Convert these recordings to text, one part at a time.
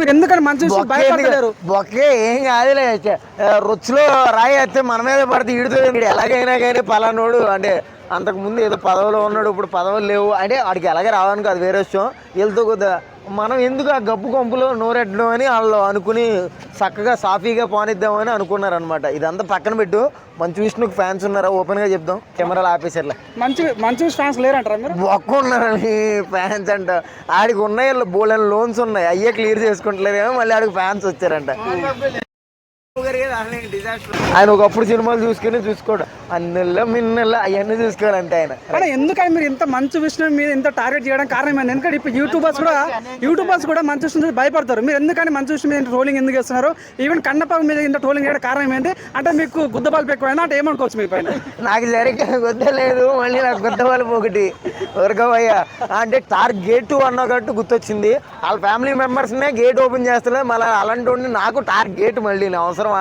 మీరు ఎందుకని మంచి విషయం భయపడలేరు? బొక్కే ఏం కాదులే రుచిలో రాయి వేస్తే మన మీద పడితే ఈడుతో ఎలాగైనా కానీ పలానోడు అంటే అంతకు ముందు ఏదో పదవిలో ఉన్నాడు ఇప్పుడు పదవులు లేవు. అంటే వాడికి ఎలాగే రావడానికి అది వేరే విషయం. వీళ్ళతో కొద్దిగా మనం ఎందుకు ఆ గబ్బు కొంపులో నోరెట్టడం అని వాళ్ళు అనుకుని చక్కగా సాఫీగా పోనిద్దామని అనుకున్నారు అనమాట ఇదంతా పక్కన పెట్టు. మంచి విష్ణుకి ఫ్యాన్స్ ఉన్నారా? ఓపెన్గా చెప్దాం. కెమెరాలు ఆపేసర్లే. మంచి మంచి ఫ్యాన్స్ లేరంటారా మీరు? ఒక్క ఉన్నారని ఫ్యాన్స్ అంట. ఆడికి ఉన్నాయి బోలెన్ లోన్స్ ఉన్నాయి. అయ్యే క్లియర్ చేసుకుంటలేరు మళ్ళీ ఆడికి ఫ్యాన్స్ వచ్చారంట. ఆయన ఒకప్పుడు సినిమాలు చూసుకుని చూసుకోడు. అన్నెల్ల మిన్నెల్ల అవన్నీ చూసుకోవాలంటే ఆయన. అంటే ఎందుకని మీరు ఇంత మంచి విషయం మీద ఇంత టార్గెట్ చేయడం కారణం ఏంటి ఎందుకంటే ఇప్పుడు యూట్యూబర్స్ కూడా యూట్యూబర్స్ కూడా మంచి విషయం చూసి భయపడతారు. మీరు ఎందుకని మంచి విషయం మీద ట్రోలింగ్ ఎందుకు చేస్తున్నారు? ఈవెన్ కన్నప్ప మీద ఇంత ట్రోలింగ్ చేయడం కారణం ఏంటి? అంటే మీకు గుద్ద బల్బ్ ఎక్కువైనా అంటే ఏమనుకోవచ్చు మీ పైన? నాకు సరిగ్గా గుద్దలేదు మళ్ళీ నాకు గుద్ద వాళ్ళు ఒకటి ఊరకవయ్యా అంటే తార్ గేట్ అన్నట్టు గుర్తొచ్చింది. వాళ్ళ ఫ్యామిలీ మెంబర్స్నే గేట్ ఓపెన్ చేస్తలే మళ్ళీ అలాంటి నాకు టార్ గేట్ మళ్ళీ నా అవసరమా?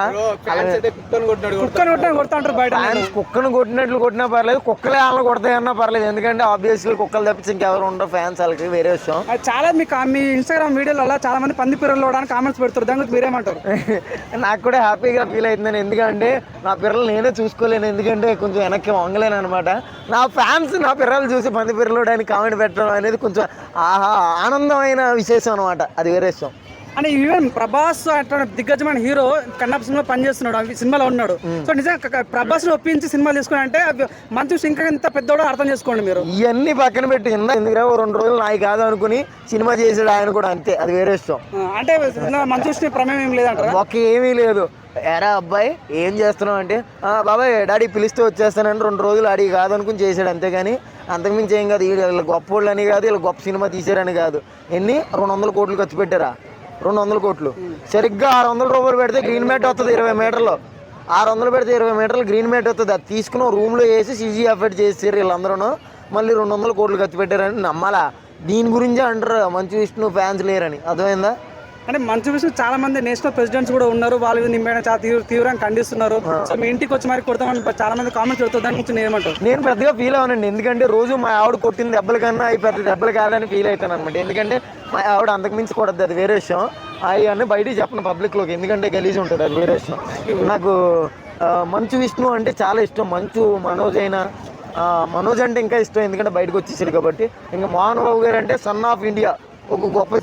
కుక్కను కొట్టా కొడతా అంటారు బయట ఫ్యాన్స్ కుక్కను కొట్టినట్లు కొట్టినా పర్లేదు కుక్కలే వాళ్ళని కొడతాయన్నా పర్లేదు. ఎందుకంటే ఆబ్వియస్లీ కుక్కలు తప్పించి ఇంకెవరు ఉండరు ఫ్యాన్స్ వాళ్ళకి వేరే విషయం. అది చాలా మీకు ఆ మీ ఇన్స్టాగ్రామ్ వీడియోలలో చాలా మంది పంది పిల్లలు అవడానికి కామెంట్స్ పెడతారు. దాని గురించి మీరేమంటారు? నాకు కూడా హ్యాపీగా ఫీల్ అవుతుందని ఎందుకంటే నా పిల్లలు నేనే చూసుకోలేను. ఎందుకంటే కొంచెం వెనక్కి వంగలేను అనమాట నా ఫ్యాన్స్ నా పిల్లలు చూసి పంది పిల్లలోడానికి కామెంట్ పెట్టడం అనేది కొంచెం ఆహా ఆనందమైన విశేషం అనమాట అది వేరే విషయం. అంటే ఈవెన్ ప్రభాస్ అట్లా దిగ్గజమైన హీరో కన్నప్ప సినిమా పనిచేస్తున్నాడు సినిమాలో ఉన్నాడు. సో నిజంగా ప్రభాస్ ఒప్పించి సినిమా తీసుకుని అంటే మంచి ఇంకా ఎంత పెద్దోడో అర్థం చేసుకోండి మీరు. ఇవన్నీ పక్కన పెట్టి ఓ రెండు రోజులు నాయి కాదు అనుకుని సినిమా చేసాడు ఆయన కూడా అంతే అది వేరే ఆ, అంటే విషయం ప్రమేయం ఏం లేదంటారా? ఒక్క ఏమీ లేదు. ఎరా అబ్బాయి ఏం చేస్తున్నావు అంటే "ఆ, బాబాయ్ డాడీ పిలిస్తే వచ్చేస్తానని రెండు రోజులు అడిగి కాదు అనుకుని చేశాడు అంతేగాని అంతకుమించి ఏం కాదు వీళ్ళు గొప్ప వాళ్ళు అని కాదు వీళ్ళు గొప్ప సినిమా తీశారని కాదు. ఎన్ని? రెండు వందల కోట్లు ఖర్చు పెట్టారా? రెండు వందల కోట్లు. సరిగ్గా ఆరు వందల రూపాయలు పెడితే గ్రీన్ మ్యాట్ వస్తుంది ఇరవై మీటర్లు. ఆరు వందలు పెడితే ఇరవై మీటర్లు గ్రీన్ మ్యాట్ వస్తుంది అది తీసుకుని రూమ్లో వేసి సీజీ ఎఫెక్ట్ చేసారు వీళ్ళందరూ మళ్ళీ రెండు వందల కోట్లు ఖర్చు పెట్టారని నమ్మాలా? దీని గురించే అంటారు మంచి విష్ణు ఫ్యాన్స్ లేరని. అర్థమైందా? అంటే మంచి విషయం చాలా మంది నేషనల్ ప్రెసిడెంట్స్ కూడా ఉన్నారు. వాళ్ళు నింపైన చాలా తీవ్ర తీవ్రంగా ఖండిస్తున్నారు. సో మీ ఇంటికి వచ్చి మరి కొడతామని చాలా మంది కామెంట్స్ పెడుతుంది దాని గురించి నేను ఏమంటారు నేను పెద్దగా ఫీల్ అవ్వనండి ఎందుకంటే రోజు మా ఆవిడ కొట్టిన దెబ్బల కన్నా అవి పెద్ద దెబ్బలు కాదని ఫీల్ అవుతాను అనమాట ఎందుకంటే మా ఆవిడ అంతకు మించి కొడద్దు అది వేరే విషయం. అవన్నీ బయటికి చెప్పను పబ్లిక్లోకి ఎందుకంటే గలీజ్ ఉంటుంది అది వేరే విషయం. నాకు మంచు విష్ణు అంటే చాలా ఇష్టం. మంచు మనోజ్ అయినా మనోజ్ అంటే ఇంకా ఇష్టం. ఎందుకంటే బయటకు వచ్చేసాడు కాబట్టి. ఇంకా మోహన్ బాబు గారు అంటే సన్ ఆఫ్ ఇండియా ఒక గొప్ప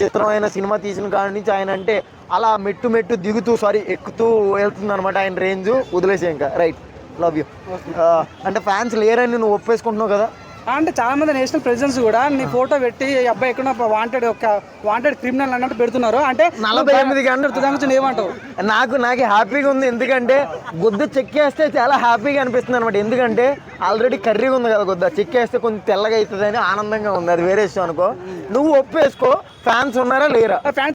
చిత్రమైన సినిమా తీసిన కాడి నుంచి ఆయన అంటే అలా మెట్టు మెట్టు దిగుతూ సారీ ఎక్కుతూ వెళ్తుంది అనమాట ఆయన రేంజ్. వదిలేసే ఇంకా. రైట్. Love you. అంటే ఫ్యాన్స్ లేరని నువ్వు ఒప్పేసుకుంటున్నావు కదా? అంటే చాలా మంది నేషనల్ ప్రెసిడెంట్స్ కూడా నీ ఫోటో పెట్టి ఈ అబ్బాయి ఎక్కడ వాంటెడ్ ఒక వాంటెడ్ క్రిమినల్ అన్నట్టు పెడుతున్నారు. అంటే నలభై ఎనిమిది గంటలు దాని గురించి ఏమంటావు? నాకు నాకు హ్యాపీగా ఉంది. ఎందుకంటే గుద్ద చెక్కేస్తే చాలా హ్యాపీగా అనిపిస్తుంది అనమాట ఎందుకంటే ఆల్రెడీ కర్రీగా ఉంది కదా గుద్ద. చెక్కేస్తే కొంచెం తెల్లగా అవుతుంది అని ఆనందంగా ఉంది. అది వేరే విషయం అనుకో. నువ్వు ఒప్పేసుకో. ఫ్యాన్స్ ఉన్నారా లేరా? ఫ్యాన్స్